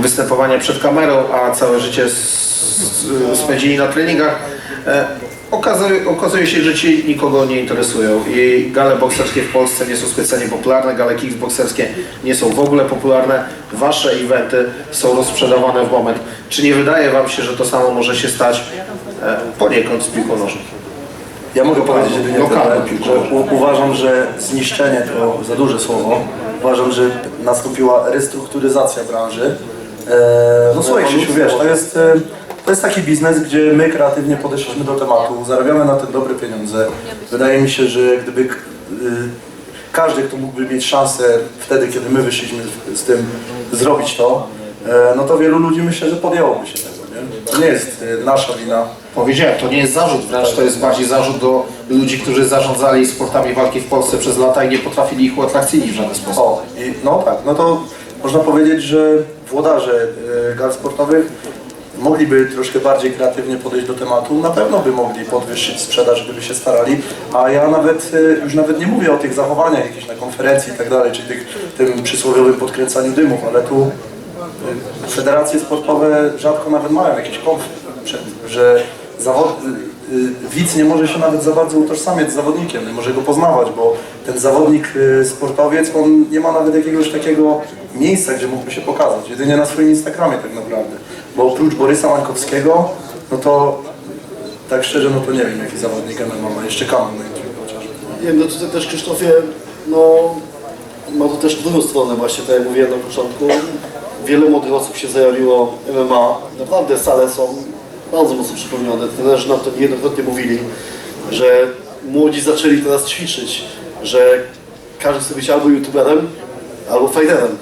występowania przed kamerą, a całe życie spędzili na treningach. E, Okazuje, okazuje się, że ci nikogo nie interesują i gale bokserskie w Polsce nie są specjalnie popularne, gale kickbokserskie nie są w ogóle popularne. Wasze eventy są rozprzedawane w moment. Czy nie wydaje Wam się, że to samo może się stać e, poniekąd z piłką nożną? Ja mogę powiedzieć jedynie Lokalne tyle, że u, uważam, że zniszczenie to za duże słowo. Uważam, że nastąpiła restrukturyzacja branży. E, no słuchaj Krzysiu, wiesz, to jest, e, to jest taki biznes, gdzie my kreatywnie podeszliśmy do tematu, zarabiamy na tym dobre pieniądze. Wydaje mi się, że gdyby k- y, każdy, kto mógłby mieć szansę wtedy, kiedy my wyszliśmy z, z tym zrobić to, e, no to wielu ludzi myślę, że podjęłoby się tego. Nie? To nie jest e, nasza wina. Powiedziałem, to nie jest zarzut, wręcz to jest bardziej zarzut do ludzi, którzy zarządzali sportami walki w Polsce przez lata i nie potrafili ich uatrakcyjnić w żaden sposób. O, i, no tak, no to można powiedzieć, że włodarze e, gal sportowych mogliby troszkę bardziej kreatywnie podejść do tematu, na pewno by mogli podwyższyć sprzedaż, gdyby się starali, a ja nawet, e, już nawet nie mówię o tych zachowaniach jakichś na konferencji i tak dalej, czy tych, tym przysłowiowym podkręcaniu dymów, ale tu e, federacje sportowe rzadko nawet mają jakiś konflikt, że zawod, y, y, widz nie może się nawet za bardzo utożsamiać z zawodnikiem, nie może go poznawać, bo ten zawodnik, y, sportowiec, on nie ma nawet jakiegoś takiego miejsca, gdzie mógłby się pokazać, jedynie na swoim Instagramie tak naprawdę, bo oprócz Borysa Mańkowskiego, no to tak szczerze, no to nie wiem jaki zawodnik MMA ma, jeszcze kanon na YouTube chociażby. Nie wiem, no tutaj też Krzysztofie, no ma to też drugą stronę właśnie, tak jak mówiłem na początku. Wiele młodych osób się zajawiło MMA. Naprawdę sale są bardzo mocno przepełnione. Trenerzy nam to niejednokrotnie mówili, że młodzi zaczęli teraz ćwiczyć, że każdy chce być albo youtuberem, albo fighterem.